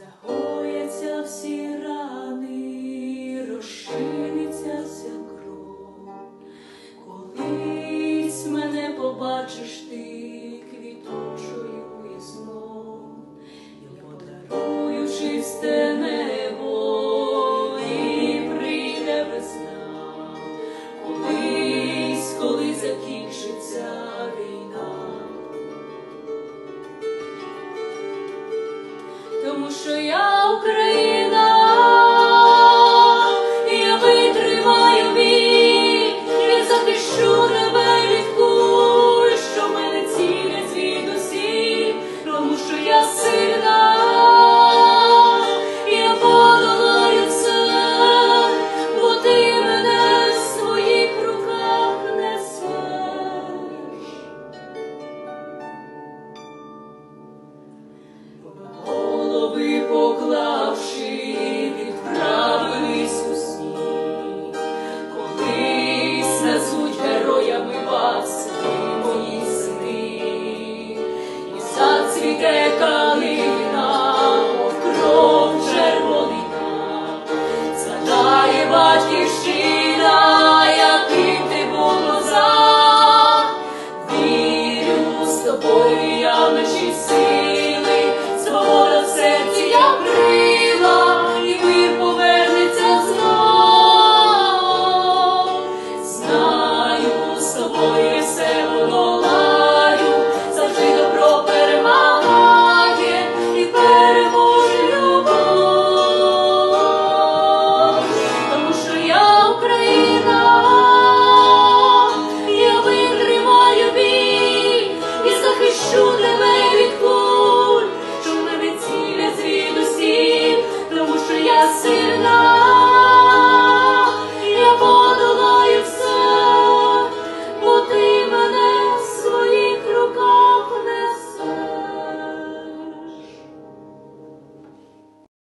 Загояться всі рани, розчиниться вся кров. Колись мене побачиш ти квітучою і знов, і подарую чисте небо, і прийде весна. Колись, коли закінчиться 水啊 цвіте калина, кров червонина, згадає батьківщина, яким ти був козак. вірю з тобою я вночі сил.